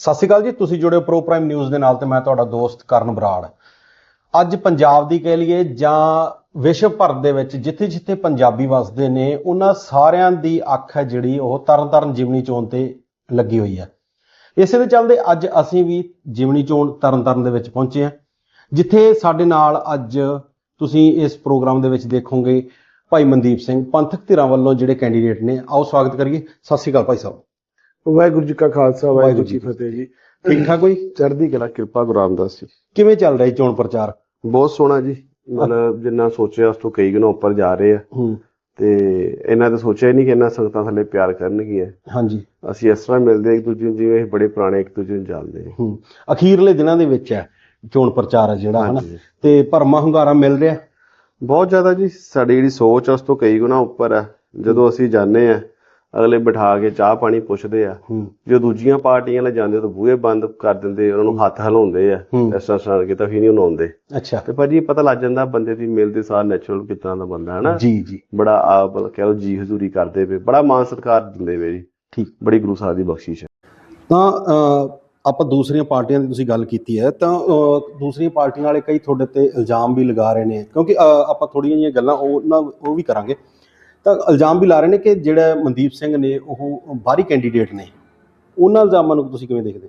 ਸਤਿ ਸ਼੍ਰੀ ਅਕਾਲ ਜੀ, ਤੁਸੀਂ ਜੁੜੇ ਹੋ ਪ੍ਰੋ ਪ੍ਰਾਈਮ ਨਿਊਜ਼ ਦੇ ਨਾਲ ਤੇ ਮੈਂ ਤੁਹਾਡਾ ਦੋਸਤ ਕਰਨ ਬਰਾੜ। ਅੱਜ ਪੰਜਾਬ ਦੀ ਕਹਿ ਲਈਏ ਜਾਂ ਵਿਸ਼ਵ ਭਰ ਦੇ ਵਿੱਚ ਜਿੱਥੇ ਜਿੱਥੇ ਪੰਜਾਬੀ ਵਸਦੇ ਨੇ, ਉਹਨਾਂ ਸਾਰਿਆਂ ਦੀ ਅੱਖ ਹੈ ਜਿਹੜੀ ਉਹ ਤਰਨਤਾਰਨ ਜਿਮਨੀ ਚੋਣ ਤੇ ਲੱਗੀ ਹੋਈ ਹੈ। ਇਸੇ ਦੇ ਚੱਲਦੇ ਅੱਜ ਅਸੀਂ ਵੀ ਜਿਮਨੀ ਚੋਣ ਤਰਨਤਾਰਨ ਦੇ ਵਿੱਚ ਪਹੁੰਚੇ ਹਾਂ, ਜਿੱਥੇ ਸਾਡੇ ਨਾਲ ਅੱਜ ਤੁਸੀਂ ਇਸ ਪ੍ਰੋਗਰਾਮ ਦੇ ਵਿੱਚ ਦੇਖੋਗੇ ਭਾਈ ਮਨਦੀਪ ਸਿੰਘ ਪੰਥਕ ਧਿਰਾਂ ਵੱਲੋਂ ਜਿਹੜੇ ਕੈਂਡੀਡੇਟ ਨੇ, ਆਓ ਸਵਾਗਤ ਕਰੀਏ। ਸਤਿ ਸ਼੍ਰੀ ਅਕਾਲ ਭਾਈ ਸਾਹਿਬ। ਵਾਹਿਗੁਰੂ ਜੀ ਕਾ ਖਾਲਸਾ ਵਾਹਿਗੁਰੂ ਜੀ ਫਤਿਹ ਜੀ। ਠੀਕ ਠਾਕ ਕੋਈ ਚੜ੍ਹਦੀ ਕਲਾ ਕਿਰਪਾ ਗੁਰੂ ਰਾਮਦਾਸ ਜੀ। ਕਿਵੇਂ ਚੱਲ ਰਿਹਾ ਚੋਣ ਪ੍ਰਚਾਰ? ਬਹੁਤ ਸੋਹਣਾ ਜੀ। ਮਤਲਬ ਜਿੰਨਾ ਸੋਚਿਆ ਉਸ ਤੋਂ ਕਈ ਗੁਣਾ ਉੱਪਰ ਜਾ ਰਹੇ ਆ। ਹੂੰ। ਤੇ ਇਹਨਾਂ ਤਾਂ ਸੋਚਿਆ ਹੀ ਨਹੀਂ ਕਿ ਇਹਨਾਂ ਸੰਗਤਾਂ ਥੱਲੇ ਪਿਆਰ ਕਰਨਗੀਆਂ। ਹਾਂਜੀ। ਅਸੀਂ ਇਸ ਤਰ੍ਹਾਂ ਮਿਲਦੇ ਇੱਕ ਦੂਜੇ ਨੂੰ ਜਿਵੇਂ ਬੜੇ ਪੁਰਾਣੇ ਇੱਕ ਦੂਜੇ ਨੂੰ ਜਾਣਦੇ ਹਾਂ ਹੂੰ। ਅਖੀਰਲੇ ਦਿਨਾਂ ਦੇ ਵਿੱਚ ਹੈ ਚੋਣ ਪ੍ਰਚਾਰ ਹੈ ਜਿਹੜਾ ਹਨਾ। ਤੇ ਭਰਮਾ ਹੁੰਗਾਰਾ ਮਿਲ ਰਿਹਾ? ਬਹੁਤ ਜ਼ਿਆਦਾ ਜੀ। ਸਾਡੀ ਜਿਹੜੀ ਸੋਚ ਉਸ ਤੋਂ ਕਈ ਗੁਣਾ ਉੱਪਰ ਆ। ਜਦੋਂ ਅਸੀਂ ਜਾਂਦੇ ਆ ਅਗਲੇ ਬਿਠਾ ਕੇ ਚਾਹ ਪਾਣੀ ਪੁੱਛਦੇ ਆ। ਜੋ ਦੂਜੀਆਂ ਪਾਰਟੀਆਂ ਨਾਲ ਜਾਂਦੇ ਤਾਂ ਬੂਹੇ ਬੰਦ ਕਰ ਦਿੰਦੇ ਉਹਨਾਂ ਨੂੰ ਹੱਥ ਹਿਲਾਉਂਦੇ ਆ। ਇਸ ਤਰ੍ਹਾਂ ਸਾਰ ਕੇ ਤਾਂ ਫਿਰ ਨਹੀਂ ਉਹਨਾਂ ਆਉਂਦੇ ਅੱਛਾ। ਤੇ ਭਾਜੀ ਪਤਾ ਲੱਗ ਜਾਂਦਾ ਬੰਦੇ ਦੀ ਮਿਲਦੇ ਸਾਰ ਨੈਚੁਰਲ ਕਿਸ ਤਰ੍ਹਾਂ ਦਾ ਬੰਦਾ ਹੈ ਨਾ ਜੀ ਜੀ। ਬੜਾ ਆਪ ਕਹਿ ਲਓ ਜੀ ਹਜ਼ੂਰੀ ਕਰਦੇ ਵੇ ਬੜਾ ਮਾਨ ਸਤਿਕਾਰ ਦਿੰਦੇ ਵੇ ਜੀ। ਠੀਕ। ਬੜੀ ਗੁਰੂ ਸਾਹਿਬ ਦੀ ਬਖਸ਼ਿਸ਼ ਹੈ। ਤਾਂ ਆਪਾਂ ਦੂਸਰੀਆਂ ਪਾਰਟੀਆਂ ਦੀ ਤੁਸੀਂ ਗੱਲ ਕੀਤੀ ਹੈ ਤਾਂ ਦੂਸਰੀਆਂ ਪਾਰਟੀਆਂ ਵਾਲੇ ਕਈ ਤੁਹਾਡੇ ਤੇ ਇਲਜ਼ਾਮ ਵੀ ਲਗਾ ਰਹੇ ਨੇ ਕਿਉਂਕਿ ਆਪਾਂ ਥੋੜੀਆਂ ਜਿਹੀਆਂ ਗੱਲਾਂ ਉਹ ਨਾ ਉਹ ਵੀ ਕਰਾਂਗੇ। ਤਾਂ ਇਲਜ਼ਾਮ ਵੀ ਲਾ ਰਹੇ ਨੇ ਕਿ ਜਿਹੜਾ ਮਨਦੀਪ ਸਿੰਘ ਨੇ ਉਹ ਬਾਹਰੀ ਕੈਂਡੀਡੇਟ ਨੇ। ਉਹਨਾਂ ਇਲਜ਼ਾਮਾਂ ਨੂੰ ਤੁਸੀਂ ਕਿਵੇਂ ਦੇਖਦੇ?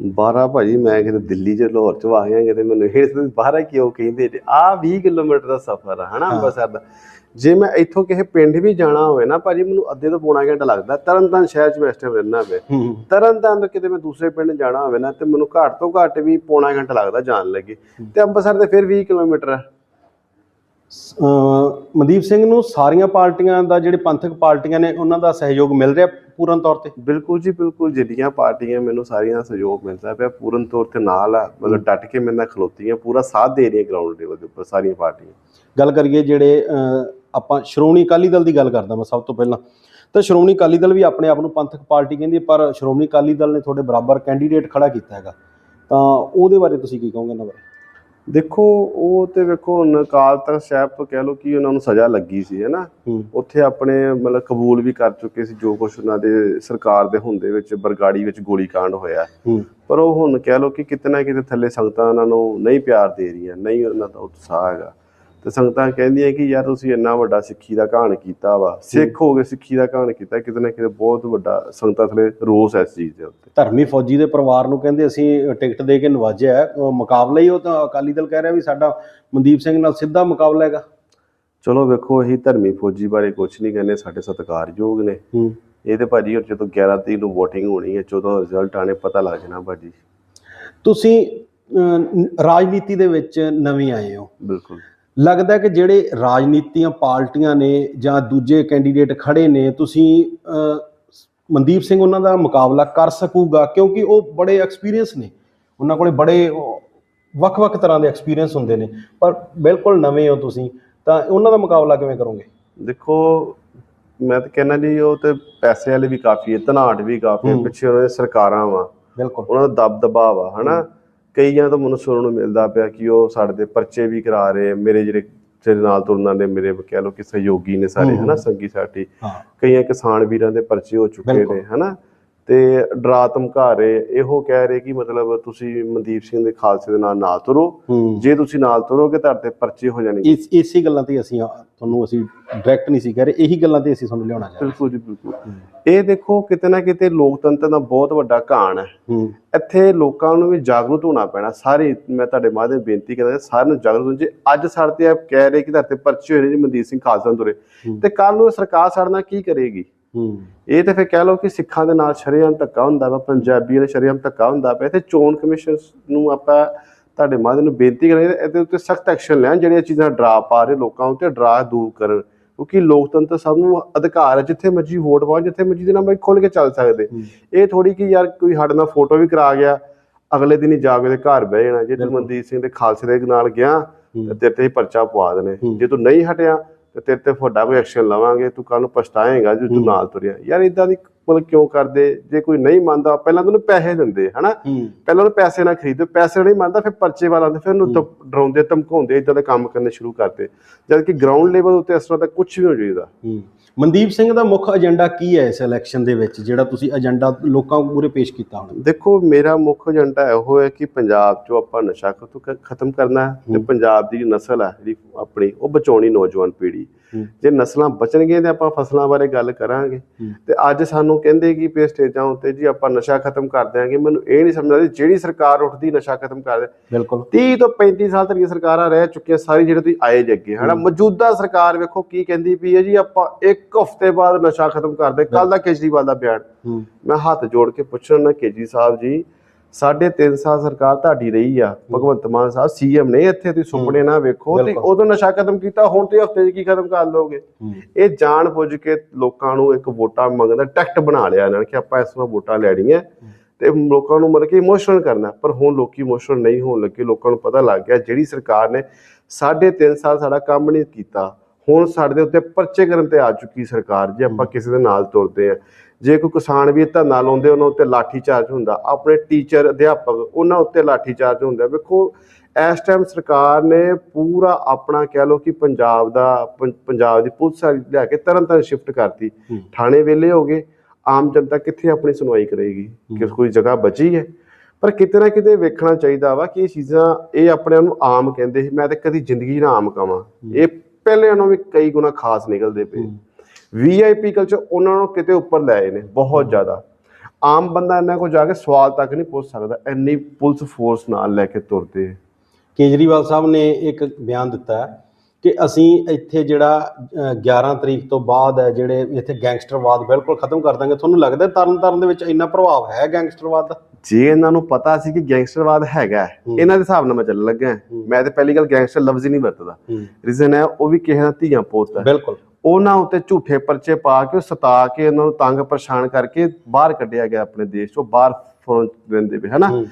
12 ਭਾਜੀ ਮੈਂ ਕਿਤੇ ਦਿੱਲੀ ਚ ਲਾਹੌਰ ਚ ਆ ਗਿਆ ਕਿਤੇ ਮੈਨੂੰ ਇਹ ਬਾਹਰ ਕਿਉਂ ਕਹਿੰਦੇ ਆ 20 ਕਿਲੋਮੀਟਰ ਦਾ ਸਫ਼ਰ ਆ ਹਨਾ। ਅੰਮ੍ਰਿਤਸਰ ਦਾ। ਜੇ ਮੈਂ ਇੱਥੋਂ ਕਿਸੇ ਪਿੰਡ ਵੀ ਜਾਣਾ ਹੋਵੇ ਨਾ ਭਾਜੀ ਮੈਨੂੰ ਅੱਧੇ ਤੋਂ ਪੌਣਾ ਘੰਟਾ ਲੱਗਦਾ ਤਰਨਤਾਰਨ ਸ਼ਹਿਰ ਚ ਮੈਂ ਇਸ ਟਾਈਮ ਰਹਿਣਾ ਹੂੰ ਤਰਨਤਾਰਨ ਤੋਂ ਕਿਤੇ ਮੈਂ ਦੂਸਰੇ ਪਿੰਡ ਜਾਣਾ ਹੋਵੇ ਨਾ ਤੇ ਮੈਨੂੰ ਘੱਟ ਤੋਂ ਘੱਟ ਵੀ ਪੌਣਾ ਘੰਟਾ ਲੱਗਦਾ ਜਾਣ ਲੱਗੇ। ਤੇ ਅੰਮ੍ਰਿਤਸਰ ਦੇ ਫਿਰ 20 ਕਿਲੋਮੀਟਰ ਮਨਦੀਪ ਸਿੰਘ ਨੂੰ ਸਾਰੀਆਂ ਪਾਰਟੀਆਂ ਦਾ ਜਿਹੜੇ ਪੰਥਕ ਪਾਰਟੀਆਂ ਨੇ ਉਹਨਾਂ ਦਾ ਸਹਿਯੋਗ ਮਿਲ ਰਿਹਾ ਪੂਰਨ ਤੌਰ ਤੇ? ਬਿਲਕੁਲ ਜੀ ਬਿਲਕੁਲ ਜਿਹੜੀਆਂ ਪਾਰਟੀਆਂ ਮੈਨੂੰ ਸਾਰੀਆਂ ਦਾ ਸਹਿਯੋਗ ਮਿਲਦਾ ਪਿਆ ਪੂਰਨ ਤੌਰ ਤੇ ਨਾਲ ਆ ਮਤਲਬ ਡਟ ਕੇ ਮੇਰੇ ਨਾਲ ਖਲੋਤੀਆਂ ਪੂਰਾ ਸਾਥ ਦੇ ਰਹੀਆਂ ਗਰਾਊਂਡ ਲੈਵਲ ਦੇ ਉੱਪਰ ਸਾਰੀਆਂ ਪਾਰਟੀਆਂ। ਗੱਲ ਕਰੀਏ ਜਿਹੜੇ ਆਪਾਂ ਸ਼੍ਰੋਮਣੀ ਅਕਾਲੀ ਦਲ ਦੀ ਗੱਲ ਕਰਦਾ ਮੈਂ ਸਭ ਤੋਂ ਪਹਿਲਾਂ। ਤਾਂ ਸ਼੍ਰੋਮਣੀ ਅਕਾਲੀ ਦਲ ਵੀ ਆਪਣੇ ਆਪ ਨੂੰ ਪੰਥਕ ਪਾਰਟੀ ਕਹਿੰਦੀ ਪਰ ਸ਼੍ਰੋਮਣੀ ਅਕਾਲੀ ਦਲ ਨੇ ਤੁਹਾਡੇ ਬਰਾਬਰ ਕੈਂਡੀਡੇਟ ਖੜਾ ਕੀਤਾ ਹੈਗਾ। ਤਾਂ ਉਹਦੇ ਬਾਰੇ ਤੁਸੀਂ ਕੀ ਕਹੋਗੇ ਇਹਨਾਂ ਬਾਰੇ? ਦੇਖੋ ਉਹ ਤੇ ਵੇਖੋ ਹੁਣ ਅਕਾਲ ਤਖਤ ਸਾਹਿਬ ਤੋਂ ਕਹਿ ਲਓ ਕਿ ਉਹਨਾਂ ਨੂੰ ਸਜ਼ਾ ਲੱਗੀ ਸੀ ਹੈਨਾ ਉੱਥੇ ਆਪਣੇ ਮਤਲਬ ਕਬੂਲ ਵੀ ਕਰ ਚੁੱਕੇ ਸੀ ਜੋ ਕੁਝ ਉਹਨਾਂ ਦੇ ਸਰਕਾਰ ਦੇ ਹੁੰਦੇ ਵਿੱਚ ਬਰਗਾੜੀ ਵਿੱਚ ਗੋਲੀकांड ਹੋਇਆ। ਪਰ ਉਹ ਹੁਣ ਕਹਿ ਲਓ ਕਿ ਕਿਤੇ ਨਾ ਕਿਤੇ ਥੱਲੇ ਸੰਗਤਾਂ ਉਹਨਾਂ ਨੂੰ ਨਹੀਂ ਪਿਆਰ ਦੇ ਰਹੀਆਂ ਨਹੀਂ ਉਹਨਾਂ ਦਾ ਉਤਸ਼ਾਹ ਹੈਗਾ। ਤੇ ਸੰਗਤਾਂ ਕਹਿੰਦੀਆਂ ਕਿ ਯਾਰ ਤੁਸੀਂ ਇੰਨਾ ਵੱਡਾ ਸਿੱਖੀ ਦਾ ਕਹਾਣ ਕੀਤਾ ਵਾ ਸਿੱਖ ਹੋ ਕੇ ਸਿੱਖੀ ਦਾ ਕਹਾਣ ਕੀਤਾ ਕਿਤੇ ਨਾ ਕਿਤੇ ਬਹੁਤ ਵੱਡਾ ਸੰਗਤਾਂ ਥੱਲੇ ਰੋਸ ਹੈ ਇਸ ਚੀਜ਼ ਦੇ ਉੱਤੇ। ਧਰਮੀ ਫੌਜੀ ਦੇ ਪਰਿਵਾਰ ਨੂੰ ਕਹਿੰਦੇ ਅਸੀਂ ਟਿਕਟ ਦੇ ਕੇ ਨਵਾਜਿਆ ਮੁਕਾਬਲਾ ਹੀ ਉਹ ਤਾਂ ਅਕਾਲੀ ਦਲ ਕਹਿ ਰਿਹਾ ਵੀ ਸਾਡਾ ਮਨਦੀਪ ਸਿੰਘ ਨਾਲ ਸਿੱਧਾ ਮੁਕਾਬਲਾ ਹੈਗਾ। ਚਲੋ ਵੇਖੋ ਅਸੀਂ ਧਰਮੀ ਫੌਜੀ ਬਾਰੇ ਕੁਝ ਨਹੀਂ ਕਹਿੰਦੇ ਸਾਡੇ ਸਤਿਕਾਰਯੋਗ ਨੇ। ਇਹ ਤੇ ਭਾਜੀ ਹੁਣ ਜਦੋਂ 11 ਤਰੀਕ ਨੂੰ VOTING ਹੋਣੀ ਹੈ 14 ਰਿਜ਼ਲਟ ਆਣੇ ਪਤਾ ਲੱਗ ਜਾਣਾ ਭਾਜੀ। ਤੁਸੀਂ ਰਾਜਨੀਤੀ ਦੇ ਵਿੱਚ ਨਵੇਂ ਆਏ ਹੋ। ਬਿਲਕੁਲ। ਲੱਗਦਾ ਕਿ ਜਿਹੜੇ ਰਾਜਨੀਤੀਆਂ ਪਾਰਟੀਆਂ ਨੇ ਜਾਂ ਦੂਜੇ ਕੈਂਡੀਡੇਟ ਖੜੇ ਨੇ ਤੁਸੀਂ ਮਨਦੀਪ ਸਿੰਘ ਉਹਨਾਂ ਦਾ ਮੁਕਾਬਲਾ ਕਰ ਸਕੂਗਾ ਕਿਉਂਕਿ ਉਹ ਬੜੇ ਐਕਸਪੀਰੀਅੰਸ ਨੇ। ਉਹਨਾਂ ਕੋਲੇ ਬੜੇ ਵੱਖ-ਵੱਖ ਤਰ੍ਹਾਂ ਦੇ ਐਕਸਪੀਰੀਅੰਸ ਹੁੰਦੇ ਨੇ। ਪਰ ਬਿਲਕੁਲ ਨਵੇਂ ਹੋ ਤੁਸੀਂ ਤਾਂ ਉਹਨਾਂ ਦਾ ਮੁਕਾਬਲਾ ਕਿਵੇਂ ਕਰੋਗੇ? ਦੇਖੋ ਮੈਂ ਤਾਂ ਕਹਿੰਦਾ ਜੀ ਉਹ ਤੇ ਪੈਸੇ ਵਾਲੇ ਵੀ ਕਾਫੀ ਹੈ ਧਨਾਟ ਵੀ ਕਾਫੀ ਹੈ। ਪਿੱਛੇ ਉਹਨਾਂ ਦੇ ਸਰਕਾਰਾਂ ਵਾ। ਬਿਲਕੁਲ। ਉਹਨਾਂ ਦਾ ਦਬਦਬਾ ਵਾ ਹਨਾ? ਕਈਆਂ ਤੋਂ ਮੈਨੂੰ ਸੁਣਨ ਨੂੰ ਮਿਲਦਾ ਪਿਆ ਕਿ ਉਹ ਸਾਡੇ ਦੇ ਪਰਚੇ ਵੀ ਕਰਾ ਰਹੇ। ਮੇਰੇ ਜਿਹੜੇ ਜਿਹੜੇ ਨਾਲ ਤੁਰਨ ਦੇ ਮੇਰੇ ਕਹਿ ਲਓ ਕਿ ਸਹਿਯੋਗੀ ਨੇ ਸਾਰੇ। ਹਨਾ ਸੰਗੀ ਹਾਂ ਕਈਆਂ ਕਿਸਾਨ ਵੀਰਾਂ ਦੇ ਪਰਚੇ ਹੋ ਚੁੱਕੇ। ਨੇ ਹਨਾ ਤੇ ਡਰਾ ਧਮਕਾ ਰਹੇ ਇਹੋ ਕਹਿ ਰਹੇ ਕਿ ਮਤਲਬ ਤੁਸੀਂ ਮਨਦੀਪ ਸਿੰਘ ਦੇ ਖਾਲਸੇ ਦੇ ਨਾਲ ਨਾ ਤੁਰੋ। ਹੂੰ। ਜੇ ਤੁਸੀਂ ਨਾਲ ਤੁਰੋਗੇ ਤੁਹਾਡੇ ਤੇ ਪਰਚੇ ਹੋ ਜਾਣਗੇ। ਇਸ ਇਸੇ ਗੱਲਾਂ ਤੇ ਅਸੀਂ ਤੁਹਾਨੂੰ ਅਸੀਂ ਡਾਇਰੈਕਟ ਨਹੀਂ ਸੀ ਕਹਿ ਰਹੇ ਇਹੀ ਗੱਲਾਂ ਤੇ ਅਸੀਂ ਤੁਹਾਨੂੰ ਲਿਆਉਣਾ ਚਾਹੁੰਦੇ ਬਿਲਕੁਲ ਜੀ ਬਿਲਕੁਲ। ਇਹ ਦੇਖੋ ਕਿਤੇ ਨਾ ਕਿਤੇ ਲੋਕਤੰਤਰ ਦਾ ਬਹੁਤ ਵੱਡਾ ਘਾਣ ਹੈ। ਹੂੰ। ਇੱਥੇ ਲੋਕਾਂ ਨੂੰ ਵੀ ਜਾਗਰੂਕ ਹੋਣਾ ਪੈਣਾ। ਸਾਰੇ ਮੈਂ ਤੁਹਾਡੇ ਮਾਧਿਅਮ ਬੇਨਤੀ ਕਰਦਾ ਸਾਰਿਆਂ ਨੂੰ ਜਾਗਰੂਕ ਹੋਣਾ ਜੇ ਅੱਜ ਸਾਡੇ ਤੇ ਆਪ ਕਹਿ ਰਹੇ ਕਿ ਤੁਹਾਡੇ ਤੇ ਪਰਚੇ ਹੋਏ ਨੇ ਜੀ ਮਨਦੀਪ ਸਿੰਘ ਖਾਲਸਾ ਤੁਰੇ। ਹੂੰ। ਤੇ ਕੱਲ ਨੂੰ ਸਰਕਾਰ ਸਾਡੇ ਨਾਲ ਕੀ ਕਰੇਗੀ? ਹੂੰ ਇਹ ਤੇ ਫਿਰ ਕਹਿ ਲਓ ਕਿ ਸਿੱਖਾਂ ਦੇ ਨਾਲ ਸ਼ਰੇਆਮ ਧੱਕਾ ਹੁੰਦਾ ਵਾ ਪੰਜਾਬੀਆਂ ਦੇ ਸ਼ਰੇਆਮ ਧੱਕਾ ਹੁੰਦਾ ਪਿਆ ਤੇ ਚੋਣ ਕਮਿਸ਼ਨ ਨੂੰ ਆਪਾਂ ਤੁਹਾਡੇ ਮਾਧਿਅਮ ਨੂੰ ਬੇਨਤੀ ਕਰਾਂਗੇ ਇਹਦੇ ਉੱਤੇ ਸਖਤ ਐਕਸ਼ਨ ਲੈਣ ਜਿਹੜੀਆਂ ਚੀਜ਼ਾਂ ਡਰਾ ਪਾ ਰਹੇ ਲੋਕਾਂ ਉੱਤੇ ਡਰਾ ਦੂਰ ਕਰਨ ਕਿਉਂਕਿ ਲੋਕਤੰਤਰ ਸਭ ਨੂੰ ਅਧਿਕਾਰ ਹੈ ਜਿੱਥੇ ਮਰਜ਼ੀ ਵੋਟ ਪਾਓ ਜਿੱਥੇ ਮਰਜ਼ੀ ਦੇ ਨਾਲ ਖੁੱਲ ਕੇ ਚੱਲ ਸਕਦੇ। ਇਹ ਥੋੜੀ ਕਿ ਯਾਰ ਕੋਈ ਸਾਡੇ ਨਾਲ ਫੋਟੋ ਵੀ ਕਰਾ ਗਿਆ ਅਗਲੇ ਦਿਨ ਹੀ ਜਾ ਕੇ ਘਰ ਬਹਿ ਜਾਣਾ ਜੇ ਤੂੰ। ਮਨਦੀਪ ਸਿੰਘ ਦੇ ਖਾਲਸੇ ਦੇ ਨਾਲ ਗਿਆ। ਤੇ ਤੇਰੇ ਤੇ ਪਰਚਾ ਪਵਾ ਦੇਣੇ। ਜੇ ਤੂੰ ਨਹੀਂ ਹਟਿਆ ਤੇ ਤੇਰੇ ਤੇ ਵੱਡਾ ਕੋਈ ਐਕਸ਼ਨ ਲਵਾਂਗੇ ਤੂੰ ਕੱਲ ਨੂੰ ਪਛਤਾਏਂਗਾ ਜੇ ਤੂੰ। ਨਾਲ ਤੁਰਿਆ ਯਾਰ ਇਦਾਂ ਦੀ ਸਿੰਪਲ ਕਿਉਂ ਕਰਦੇ? ਜੇ ਕੋਈ ਨਹੀਂ ਮੰਨਦਾ ਪਹਿਲਾਂ ਤਾਂ ਉਹਨੂੰ ਪੈਸੇ ਦਿੰਦੇ ਹਨਾ? ਪਹਿਲਾਂ ਉਹਨੂੰ ਪੈਸੇ ਨਾਲ ਖਰੀਦੋ ਪੈਸੇ ਨਹੀਂ ਮੰਨਦਾ ਫਿਰ ਪਰਚੇ ਵਾਲਾ ਆਉਂਦੇ ਫਿਰ ਉਹਨੂੰ ਡਰਾਉਂਦੇ ਧਮਕਾਉਂਦੇ ਇਦਾਂ ਦੇ ਕੰਮ ਕਰਨੇ ਸ਼ੁਰੂ ਕਰਦੇ ਜਦ ਕਿ ਗਰਾਊਂਡ ਲੈਵਲ ਉੱਤੇ ਇਸ ਤਰ੍ਹਾਂ ਦਾ ਕੁਝ ਵੀ ਹੋ ਜਾਈਦਾ ਹੂੰ। ਮਨਦੀਪ ਸਿੰਘ ਦਾ ਮੁੱਖ ਏਜੰਡਾ ਕੀ ਹੈ ਇਸ ਇਲੈਕਸ਼ਨ ਦੇ ਵਿੱਚ ਜਿਹੜਾ ਤੁਸੀਂ ਏਜੰਡਾ ਲੋਕਾਂ ਮੂਹਰੇ ਪੇਸ਼ ਕੀਤਾ ਹੁਣ? ਦੇਖੋ ਮੇਰਾ ਮੁੱਖ ਏਜੰਡਾ ਇਹੋ ਹੈ ਕਿ ਪੰਜਾਬ 'ਚੋਂ ਆਪਾਂ ਨਸ਼ਾ ਖਤਮ ਕਰਨਾ ਹੈ ਤੇ ਪੰਜਾਬ ਦੀ ਜਿਹੜੀ ਨਸਲ ਹੈ ਜਿਹੜੀ ਆਪਣੀ ਉਹ ਬਚਾਉਣੀ ਨੌਜਵਾਨ ਪੀੜ੍ਹੀ। ਜੇ ਨਸਲਾਂ ਬਚਣਗੀਆਂ ਤੇ ਆਪਾਂ ਫਸਲਾਂ ਬਾਰੇ ਗੱਲ ਕਰਾਂਗੇ। ਤੇ ਅੱਜ ਸਾਨੂੰ ਕਹਿੰਦੇ ਕਿ ਪੇ ਸਟੇਜਾਂ ਉੱਤੇ ਜੀ ਆਪਾਂ ਨਸ਼ਾ ਖਤਮ ਕਰ ਦਿਆਂਗੇ। ਮੈਨੂੰ ਇਹ ਨਹੀਂ ਸਮਝ ਆਉਂਦੀ ਜਿਹੜੀ ਸਰਕਾਰ ਉੱਠਦੀ ਨਸ਼ਾ ਖਤਮ ਕਰ ਦੇ ਬਿਲਕੁਲ। 30 ਤੋਂ 35 ਸਾਲ ਤੱਕ ਸਰਕਾਰਾਂ ਰਹਿ ਚੁੱਕੀਆਂ ਸਾਰੀ ਜਿਹੜੇ ਤੁਸੀਂ ਆਏ ਜੱਗੇ ਹਨਾ? ਮੌਜੂਦਾ ਸਰਕਾਰ ਵੇਖੋ ਕੀ ਕਹਿੰਦੀ ਪਈ ਹੈ ਜੀ ਆਪਾਂ ਇੱਕ ਹਫ਼ਤੇ ਬਾਅਦ ਨਸ਼ਾ ਖਤਮ ਕਰਦੇ। ਕੱਲ ਦਾ ਕੇਜਰੀਵਾਲ ਦਾ ਬਿਆਨ। ਮੈਂ ਹੱਥ ਜੋੜ ਕੇ ਪੁੱਛਣਾ ਕੇਜੀ ਸਾਹਿਬ ਜੀ ਸਾਢੇ ਤਿੰਨ ਸਾਲ ਸਰਕਾਰ ਤੁਹਾਡੀ ਰਹੀ ਆ ਭਗਵੰਤ ਮਾਨ ਸਾਹਿਬ ਸੀਐਮ ਨੇ ਇੱਥੇ ਤੁਸੀਂ ਸੁਪਨੇ ਨਾ ਵੇਖੋ ਤੇ। ਉਦੋਂ ਨਸ਼ਾ ਖਤਮ ਕੀਤਾ ਹੁਣ ਤੇ ਹਫ਼ਤੇ 'ਚ ਕੀ ਖਤਮ ਕਰ ਲੋਗੇ? ਇਹ ਜਾਣ ਬੁੱਝ ਕੇ ਲੋਕਾਂ ਨੂੰ ਇੱਕ ਵੋਟਾਂ ਮੰਗਣ ਦਾ ਟੈਕਟ ਬਣਾ ਲਿਆ ਇਹਨਾਂ ਨੇ ਕਿ ਆਪਾਂ ਇਸ ਵਾਰ ਵੋਟਾਂ ਲੈਣੀਆਂ ਤੇ ਲੋਕਾਂ ਨੂੰ ਮਤਲਬ ਕਿ ਇਮੋਸ਼ਨਲ ਕਰਨਾ ਪਰ ਹੁਣ ਲੋਕੀ ਇਮੋਸ਼ਨਲ ਨਹੀਂ ਹੋਣ ਲੱਗੇ ਲੋਕਾਂ ਨੂੰ ਪਤਾ ਲੱਗ ਗਿਆ ਜਿਹੜੀ ਸਰਕਾਰ ਨੇ ਸਾਢੇ ਤਿੰਨ ਸਾਲ ਸਾਡਾ ਕੰਮ ਨਹੀਂ ਕੀਤਾ ਹੁਣ ਸਾਡੇ ਦੇ ਉੱਤੇ ਪਰਚੇ ਕਰਨ ਤੇ ਆ ਚੁੱਕੀ ਸਰਕਾਰ ਜੇ ਆਪਾਂ ਕਿਸੇ ਦੇ ਨਾਲ ਤੁਰਦੇ ਆ। ਜੇ ਕੋਈ ਕਿਸਾਨ ਵੀ ਧਰਨਾ ਲਾਉਂਦੇ ਉਹਨਾਂ ਉੱਤੇ ਲਾਠੀ ਚਾਰਜ ਹੁੰਦਾ। ਆਪਣੇ ਟੀਚਰ ਅਧਿਆਪਕ ਉਹਨਾਂ ਉੱਤੇ ਲਾਠੀ ਚਾਰਜ ਹੁੰਦਾ। ਵੇਖੋ ਇਸ ਟਾਈਮ ਸਰਕਾਰ ਨੇ ਪੂਰਾ ਆਪਣਾ ਕਹਿ ਲਓ ਕਿ ਪੰਜਾਬ ਦਾ ਪੰਜਾਬ ਦੀ ਪੁਲਿਸ ਲਿਆ ਕੇ ਤਰਨ ਤਾਰਨ ਸ਼ਿਫਟ ਕਰਤੀ। ਥਾਣੇ ਵੇਲੇ ਹੋ ਗਏ। ਆਮ ਜਨਤਾ ਕਿੱਥੇ ਆਪਣੀ ਸੁਣਵਾਈ ਕਰੇਗੀ? ਕਿ ਕੋਈ ਜਗ੍ਹਾ ਬਚੀ ਹੈ? ਪਰ ਕਿਤੇ ਨਾ ਕਿਤੇ ਵੇਖਣਾ ਚਾਹੀਦਾ ਵਾ ਕਿ ਇਹ ਚੀਜ਼ਾਂ ਇਹ ਆਪਣੇ ਆਪ ਨੂੰ ਆਮ ਕਹਿੰਦੇ ਸੀ। ਮੈਂ ਤੇ ਕਦੀ ਜ਼ਿੰਦਗੀ ਨਾ ਆਮ ਕਵਾਂ। ਇਹ ਪਹਿਲੇ ਨਾਲੋਂ ਵੀ ਕਈ ਗੁਣਾ ਖਾਸ ਨਿਕਲਦੇ ਪਏ। ਵੀਆਈਪੀ ਕਲਚਰ ਉਹਨਾਂ ਨੂੰ ਕਿਤੇ ਉੱਪਰ ਲੈ ਆਏ ਨੇ ਬਹੁਤ ਜ਼ਿਆਦਾ। ਆਮ ਬੰਦਾ ਇਹਨਾਂ ਕੋਲ ਜਾ ਕੇ ਸਵਾਲ ਤੱਕ ਨਹੀਂ ਪੁੱਛ ਸਕਦਾ ਇੰਨੀ ਪੁਲਿਸ ਫੋਰਸ ਨਾਲ ਲੈ ਕੇ ਤੁਰਦੇ। ਕੇਜਰੀਵਾਲ ਸਾਹਿਬ ਨੇ ਇੱਕ ਬਿਆਨ ਦਿੱਤਾ ਕਿ ਅਸੀਂ ਇੱਥੇ ਜਿਹੜਾ ਅ, 11 ਤਰੀਕ ਤੋਂ ਬਾਅਦ ਹੈ ਜਿਹੜੇ ਇੱਥੇ ਗੈਂਗਸਟਰਵਾਦ ਬਿਲਕੁਲ ਖਤਮ ਕਰ ਦਾਂਗੇ। ਤੁਹਾਨੂੰ ਲੱਗਦਾ ਹੈ ਤਰਨ ਤਾਰਨ ਦੇ ਵਿੱਚ ਇੰਨਾ ਪ੍ਰਭਾਵ ਹੈ ਗੈਂਗਸਟਰਵਾਦ ਦਾ? ਜੇ ਇਹਨਾਂ ਨੂੰ ਪਤਾ ਸੀ ਕਿ ਗੈਂਗਸਟਰਵਾਦ ਹੈਗਾ। ਇਹਨਾਂ ਦੇ ਹਿਸਾਬ ਨਾਲ ਮੈਂ ਚੱਲਣ ਲੱਗਾ ਮੈਂ ਤੇ ਪਹਿਲੀ ਗੱਲ ਗੈਂਗਸਟਰ ਲਫ਼ਜ਼ ਹੀ ਨਹੀਂ ਵਰਤਦਾ। ਰੀਜ਼ਨ ਹੈ ਉਹ ਵੀ ਕਿਸੇ ਦਾ ਧੀਆਂ ਪੁੱਤ ਹੈ। ਬਿਲਕੁਲ। ਉਹਨਾਂ ਉੱਤੇ ਝੂਠੇ ਪਰਚੇ ਪਾ ਕੇ ਸਤਾ ਕੇ ਉਹਨਾਂ ਨੂੰ ਤੰਗ ਪਰੇਸ਼ਾਨ ਕਰਕੇ ਬਾਹਰ ਕੱਢਿਆ ਗਿਆ ਆਪਣੇ ਦੇਸ਼ ਤੋਂ ਬਾਹਰ ਫੋਰਨ ਦਿੰਦੇ ਪਏ ਹਨਾ?